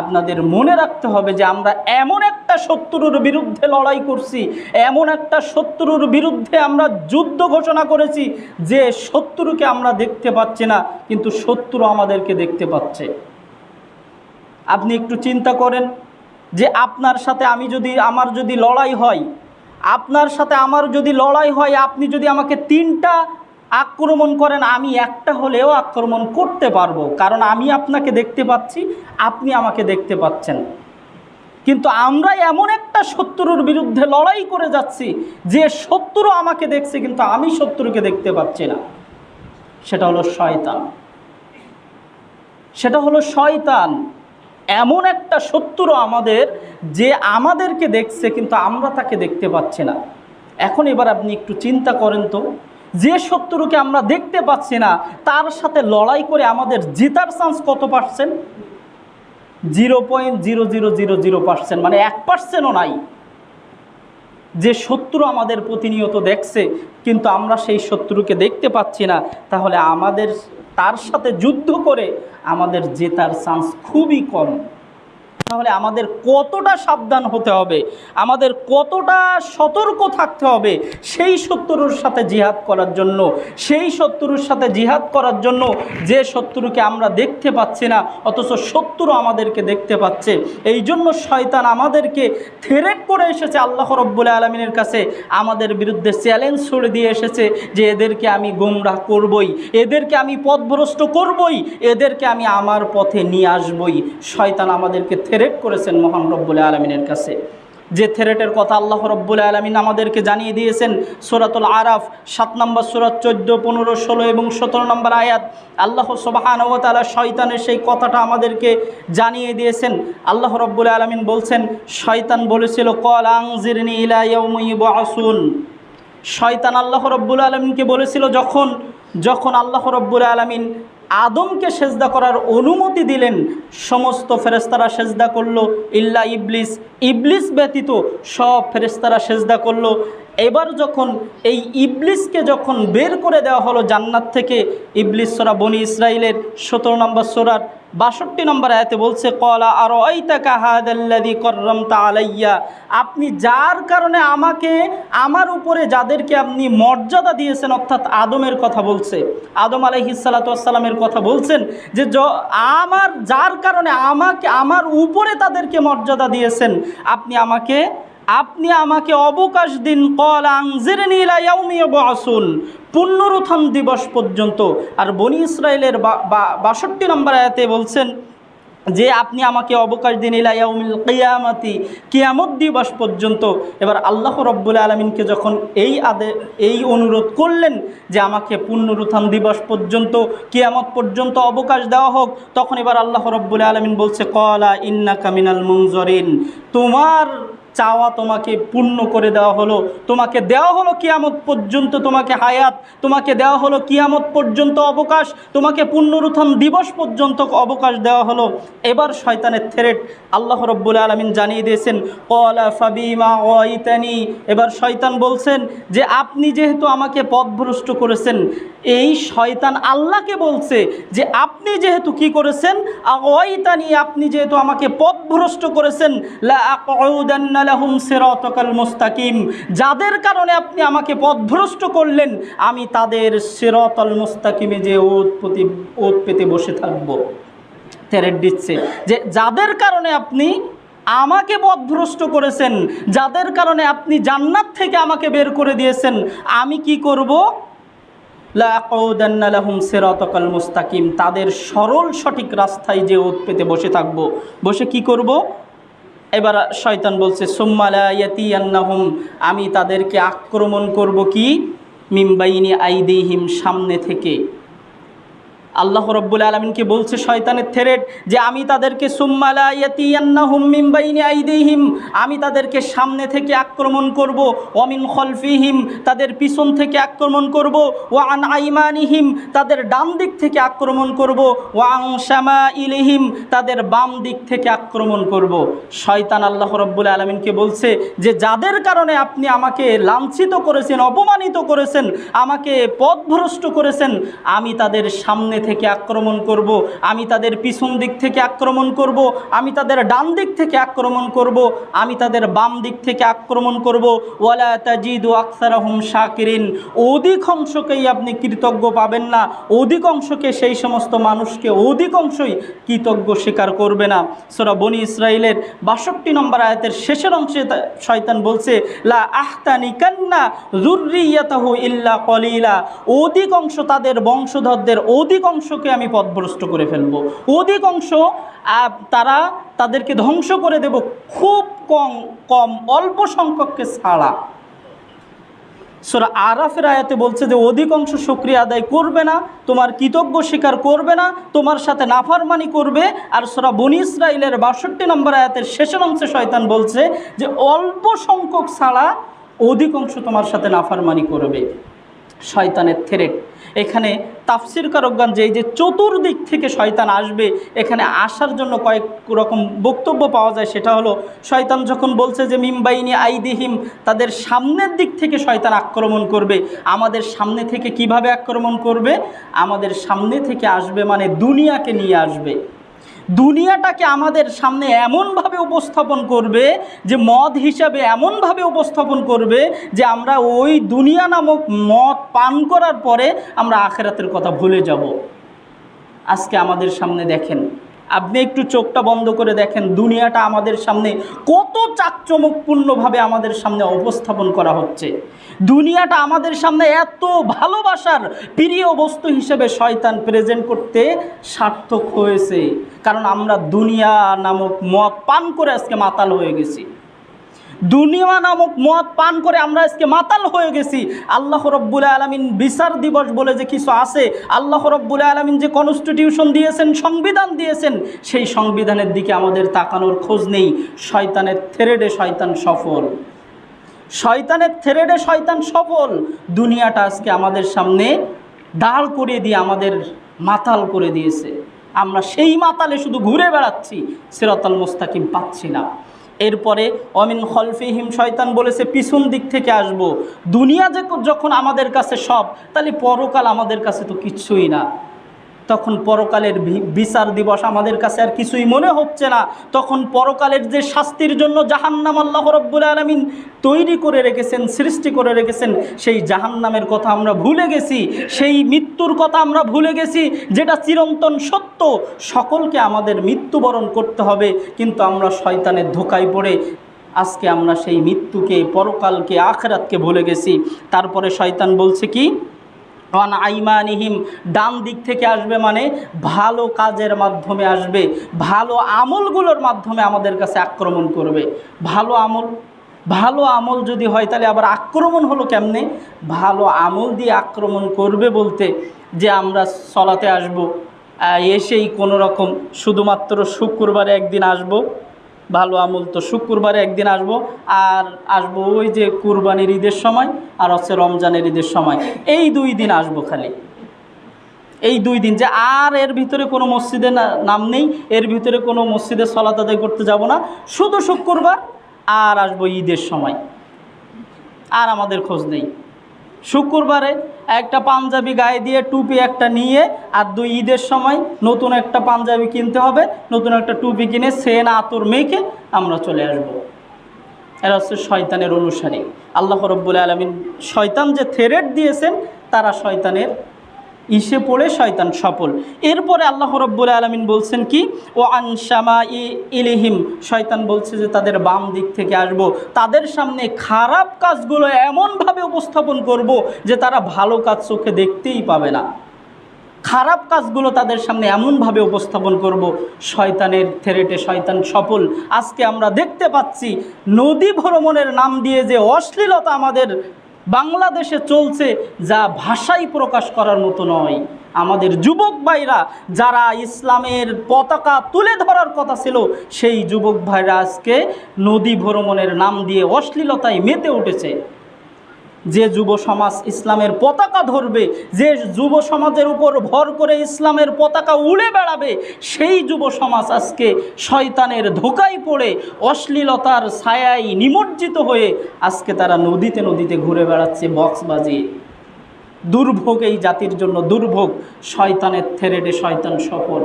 আপনাদের মনে রাখতে হবে যে আমরা এমন একটা শত্রুর বিরুদ্ধে লড়াই করছি, এমন একটা শত্রুর বিরুদ্ধে আমরা যুদ্ধ ঘোষণা করেছি যে শত্রুকে আমরা দেখতে পাচ্ছি না, কিন্তু শত্রু আমাদেরকে দেখতে পাচ্ছে। আপনি একটু চিন্তা করেন যে আপনার সাথে আমি যদি, আমার যদি লড়াই হয়, আপনার সাথে আমার যদি লড়াই হয়, আপনি যদি আমাকে তিনটা আক্রমণ করেন, আমি একটা হলেও আক্রমণ করতে পারব। কারণ আমি আপনাকে দেখতে পাচ্ছি, আপনি আমাকে দেখতে পাচ্ছেন। কিন্তু আমরা এমন একটা শত্রুর বিরুদ্ধে লড়াই করে যাচ্ছি, যে শত্রু আমাকে দেখছে, কিন্তু আমি শত্রুকে দেখতে পাচ্ছি না। সেটা হলো শয়তান। সেটা হলো শয়তান। এমন একটা শত্রু আমাদের, যে আমাদেরকে দেখছে, কিন্তু আমরা তাকে দেখতে পাচ্ছি না। এখন এবার আপনি একটু চিন্তা করেন তো। যে শত্রুকে আমরা দেখতে পাচ্ছি না, তার সাথে লড়াই করে আমাদের জেতার চান্স কত percent zero point zero zero zero zero percent মানে এক পার্সেন্টও নাই। যে শত্রু আমাদের প্রতিনিয়ত দেখছে, কিন্তু আমরা সেই শত্রুকে দেখতে পাচ্ছি না, তাহলে আমাদের, তার সাথে যুদ্ধ করে আমাদের জেতার চান্স খুবই কম। তাহলে আমাদের কতটা সাবধান হতে হবে? আমাদের কতটা সতর্ক থাকতে হবে? সেই শত্রুর সাথে জিহাদ করার জন্য, সেই শত্রুর সাথে জিহাদ করার জন্য যে শত্রুকে আমরা দেখতে পাচ্ছি না, অথচ শত্রু আমাদেরকে দেখতে পাচ্ছে। এই জন্য শয়তান আমাদেরকে থেরেট করে এসেছে আল্লাহ রব্বুল আলমিনের কাছে। আমাদের বিরুদ্ধে চ্যালেঞ্জ ছড়ে দিয়ে এসেছে যে এদেরকে আমি গোমরাহ করবই, এদেরকে আমি পথভ্রষ্ট করবই, এদেরকে আমি আমার পথে নিয়ে আসবই। শয়তান আমাদেরকে থেরেট করেছেন মহান রব্বুল আলমিনের কাছে। যে থেরেটের কথা আল্লাহ রব্বুল আলমিন আমাদেরকে জানিয়ে দিয়েছেন, সোরাতুল আরাফ, সাত নম্বর সোরাত চোদ্দ, পনেরো, ষোলো এবং সতেরো নম্বর আয়াত, আল্লাহ সবাহানবতালা শয়তানের সেই কথাটা আমাদেরকে জানিয়ে দিয়েছেন। আল্লাহ রব্বুল আলমিন বলছেন, শয়তান বলেছিল, কল আংজিরনি ইলাইয়াসুন শয়তান আল্লাহ রব্বুল আলমিনকে বলেছিল, যখন যখন আল্লাহ রব্বুল আলমিন আদমকে সেজদা করার অনুমতি দিলেন। সমস্ত ফেরেস্তারা সেজদা করল, ইল্লা ইবলিস। ইবলিস ব্যতীত সব ফেরেস্তারা সেজদা করল। এবার যখন এই ইবলিসকে যখন বের করে দেওয়া হলো জান্নাত থেকে, ইবলিস সোরা বনি ইসরায়েলের সতেরো নম্বর সোরার বাষট্টি নম্বর আয়াতে বলছে, কলা আর ওইতাকা হাদাল্লাদি কররম আলাইয়া। আপনি যার কারণে আমাকে, আমার উপরে যাদেরকে আপনি মর্যাদা দিয়েছেন, অর্থাৎ আদমের কথা বলছে, আদম আলহিসাল্লাতামের কথা বলছেন য, আমার, যার কারণে আমাকে, আমার উপরে তাদেরকে মর্যাদা দিয়েছেন, আপনি আমাকে আপনি আমাকে অবকাশ দিন কল আংজিরনীলাউমিয়াসুন পুনরুত্থান দিবস পর্যন্ত। আর বনি ইসরায়েলের বাষট্টি নম্বর আয়াতে বলছেন যে, আপনি আমাকে অবকাশ দিন ইলাইয়াউমিল কিয়ামতি, কিয়ামত দিবস পর্যন্ত। এবার আল্লাহ রব্বুল আলমিনকে যখন এই আদে, এই অনুরোধ করলেন যে, আমাকে পুনরুত্থান দিবস পর্যন্ত, কিয়ামত পর্যন্ত অবকাশ দেওয়া হোক, তখন এবার আল্লাহ রব্বুল আলমিন বলছে কলা ইন্না কামিনাল মুনজরিন। তোমার চাওয়া তোমাকে পূর্ণ করে দেওয়া হলো। তোমাকে দেওয়া হলো কিয়ামত পর্যন্ত তোমাকে হায়াত, তোমাকে দেওয়া হলো কিয়ামত পর্যন্ত অবকাশ, তোমাকে পুনরুত্থান দিবস পর্যন্ত অবকাশ দেওয়া হলো। এবার শয়তানের থেরেট আল্লাহ রব্বুল আলমিন জানিয়ে দিয়েছেন, কলা ফাবিমা ওয়াইতানি। এবার শয়তান বলছেন যে, আপনি যেহেতু আমাকে পথভ্রষ্ট করেছেন, এই শয়তান আল্লাহকে বলছে যে, আপনি যেহেতু কি করেছেন ওয়াইতানি, আপনি যেহেতু আমাকে পথভ্রষ্ট করেছেন, লা লাহুম সিরাতাকাল মুস্তাকিম। যাদের কারণে আপনি আমাকে পথভ্রষ্ট করলেন, আমি তাদের সিরাতাল মুস্তাকিমে যে ওত ওত পেতে বসে থাকব। তেরেট দিচ্ছে। যে যাদের কারণে আপনি আমাকে পথভ্রষ্ট করেছেন, যাদের কারণে আপনি জান্নাত থেকে আমাকে বের করে দিয়েছেন, আমি কি করব? লাহুম সেরাতকাল মুস্তাকিম। তাদের সরল সঠিক রাস্তায় যে ওত পেতে বসে থাকব। বসে কি করব? এবার শয়তান বলছে সোম্মালায়াতিয়ান্নাহুম আমি তাদেরকে আক্রমণ করব কি? মিমবাইনি আইদিহিম সামনে থেকে। আল্লাহ রব্বুল আলমিনকে বলছে শয়তানের থেরেট যে আমি তাদেরকে আইদিহিম আমি তাদেরকে সামনে থেকে আক্রমণ করব অমিন খলফিহিম তাদের পিছন থেকে আক্রমণ করব ও আন আইমানিহিম তাদের ডান দিক থেকে আক্রমণ করব, ওয়াং শ্যামা ইলিহিম তাদের বাম দিক থেকে আক্রমণ করব। শয়তান আল্লাহ রব্বুল আলমিনকে বলছে যে, যাদের কারণে আপনি আমাকে লাঞ্ছিত করেছেন, অপমানিত করেছেন, আমাকে পথভ্রষ্ট করেছেন, আমি তাদের সামনে থেকে আক্রমণ করব। আমি তাদের পিছন দিক থেকে আক্রমণ করব। আমি তাদের ডান দিক থেকে আক্রমণ করব। আমি তাদের বাম দিক থেকে আক্রমণ করব ওয়ালা তাজিদু আকসারাহুম শাকিরিন অধিকাংশকেই আপনি কৃতজ্ঞ পাবেন না অধিকাংশকে সেই সমস্ত মানুষকে অধিকাংশই কৃতজ্ঞ স্বীকার করবে না সোরা বনি ইসরায়েলের বাষট্টি নম্বর আয়াতের শেষের অংশে শয়তান বলছে, লা আহতানি কান্না জুরিয়াতাহু ইল্লা কলিলা অধিকাংশ তাদের বংশধরদের অধিকাংশকে আমি পথভ্রষ্ট করে ফেলব। অধিকাংশ তারা তাদেরকে ধ্বংস করে দেব খুব কম কম, অল্প সংখ্যককে ছাড়া। সোরা আরাফের আয়াতে বলছে যে, অধিকাংশ শুক্রিয়া আদায় করবে না, তোমার কৃতজ্ঞ স্বীকার করবে না, তোমার সাথে নাফারমানি করবে। আর সোরা বনি ইসরায়েলের বাষট্টি নম্বর আয়াতের শেষের অংশে শয়তান বলছে যে, অল্প সংখ্যক ছাড়া অধিকাংশ তোমার সাথে নাফারমানি করবে। শয়তানের থ্রেট এখানে তাফসির কারকগণ যে যে চতুর্দিক থেকে শয়তান আসবে, এখানে আসার জন্য কয়েক রকম বক্তব্য পাওয়া যায়, সেটা হলো শয়তান যখন বলছে যে মিমবাইনি আইদিহিম তাদের সামনের দিক থেকে শয়তান আক্রমণ করবে। আমাদের সামনে থেকে কীভাবে আক্রমণ করবে? আমাদের সামনে থেকে আসবে মানে দুনিয়াকে নিয়ে আসবে। দুনিয়াটাকে আমাদের সামনে এমনভাবে উপস্থাপন করবে যে মদ হিসাবে এমনভাবে উপস্থাপন করবে যে আমরা ওই দুনিয়া নামক মদ পান করার পরে আমরা আখেরাতের কথা ভুলে যাব। আজকে আমাদের সামনে দেখেন আপনি একটু চোখটা বন্ধ করে দেখেন, দুনিয়াটা আমাদের সামনে কত চাকচমকপূর্ণভাবে আমাদের সামনে অবস্থাপন করা হচ্ছে। দুনিয়াটা আমাদের সামনে এত ভালোবাসার প্রিয় বস্তু হিসেবে শয়তান প্রেজেন্ট করতে সার্থক হয়েছে। কারণ আমরা দুনিয়া নামক মদ পান করে আজকে মাতাল হয়ে গেছি। দুনিয়া নামক মদ পান করে আমরা আজকে মাতাল হয়ে গেছি। আল্লাহ রব্বুল আলমিন বিচার দিবস বলে যে কিছু আছে, আল্লাহ রব্বুল আলমিন যে কনস্টিটিউশন দিয়েছেন, সংবিধান দিয়েছেন, সেই সংবিধানের দিকে আমাদের তাকানোর খোঁজ নেই। শয়তানের থেরেডে শয়তান সফল। শয়তানের থেরেডে শয়তান সফল। দুনিয়াটা আজকে আমাদের সামনে দাঁড় করিয়ে দিয়ে আমাদের মাতাল করে দিয়েছে। আমরা সেই মাতালে শুধু ঘুরে বেড়াচ্ছি, সিরাতাল মুস্তাকিম পাচ্ছি না। এরপরে, অমিন খলফি হিম শয়তান বলেছে, পিছন দিক থেকে আসব। দুনিয়া যে যখন আমাদের কাছে সব, তাহলে পরকাল আমাদের কাছে তো কিচ্ছুই না। তখন পরকালের বিচার দিবস আমাদের কাছে আর কিছুই মনে হচ্ছে না। তখন পরকালের যে শাস্তির জন্য জাহান্নাম আল্লাহ রব্বুল আলমিন তৈরি করে রেখেছেন, সৃষ্টি করে রেখেছেন, সেই জাহান্নামের কথা আমরা ভুলে গেছি, সেই মৃত্যুর কথা আমরা ভুলে গেছি, যেটা চিরন্তন সত্য। সকলকে আমাদের মৃত্যুবরণ করতে হবে, কিন্তু আমরা শয়তানের ধোকায় পড়ে আজকে আমরা সেই মৃত্যুকে, পরকালকে, আখরাতকে ভুলে গেছি। তারপরে শয়তান বলছে কি? ওয়ান আইমানিহিম, ডান দিক থেকে আসবে মানে ভালো কাজের মাধ্যমে আসবে, ভালো আমলগুলোর মাধ্যমে আমাদের কাছে আক্রমণ করবে। ভালো আমল ভালো আমল যদি হয় তাহলে আবার আক্রমণ হলো কেমনে? ভালো আমল দিয়ে আক্রমণ করবে বলতে যে আমরা চলাতে আসব এসেই কোনো রকম শুধুমাত্র শুক্রবারে একদিন আসব ভালো আমল তো শুক্রবারে একদিন আসব, আর আসব ওই যে কুরবানির ঈদের সময়, আর হচ্ছে রমজানের ঈদের সময়। এই দুই দিন আসব খালি। এই দুই দিন যে আর এর ভিতরে কোনো মসজিদে নাম নেই, এর ভিতরে কোনো মসজিদে সলাত আদায় করতে যাব না, শুধু শুক্রবার, আর আসব ঈদের সময়। আর আমাদের খোঁজ নেই। শুক্রবারে একটা পাঞ্জাবি গায়ে দিয়ে টুপি একটা নিয়ে আর দুই ঈদের সময় নতুন একটা পাঞ্জাবি কিনতে হবে, নতুন একটা টুপি কিনে সেন আতর মেখে আমরা চলে আসব। এরা হচ্ছে শয়তানের অনুসারী। আল্লাহ রব্বুল আলমিন শয়তান যে থেরেট দিয়েছেন, তারা শয়তানের ইসে পড়ে শয়তান সফল। এরপরে আল্লাহ রব্বুল আলমিন বলছেন কি? ও আনসামা ই ইলিহিম শয়তান বলছে যে তাদের বাম দিক থেকে আসব। তাদের সামনে খারাপ কাজগুলো এমনভাবে উপস্থাপন করব যে তারা ভালো কাজ চোখে দেখতেই পাবে না। খারাপ কাজগুলো তাদের সামনে এমনভাবে উপস্থাপন করব, শয়তানের থেরেটে শয়তান সফল। আজকে আমরা দেখতে পাচ্ছি নদী ভ্রমণের নাম দিয়ে যে অশ্লীলতা আমাদের বাংলাদেশে চলছে যা ভাষাই প্রকাশ করার মতো নয়। আমাদের যুবক ভাইরা, যারা ইসলামের পতাকা তুলে ধরার কথা ছিল, সেই যুবক ভাইরা আজকে নদী ভ্রমণের নাম দিয়ে অশ্লীলতায় মেতে উঠেছে। যে যুব সমাজ ইসলামের পতাকা ধরবে, যে যুব সমাজের উপর ভর করে ইসলামের পতাকা উড়ে বেড়াবে, সেই যুব সমাজ আজকে শয়তানের ধোকায় পড়ে, অশ্লীলতার ছায়ায় নিমজ্জিত হয়ে আজকে তারা নদীতে নদীতে ঘুরে বেড়াচ্ছে বক্স বাজিয়ে দুর্ভোগ এই জাতির জন্য দুর্ভোগ, শয়তানের থেরেডে শয়তান সফল।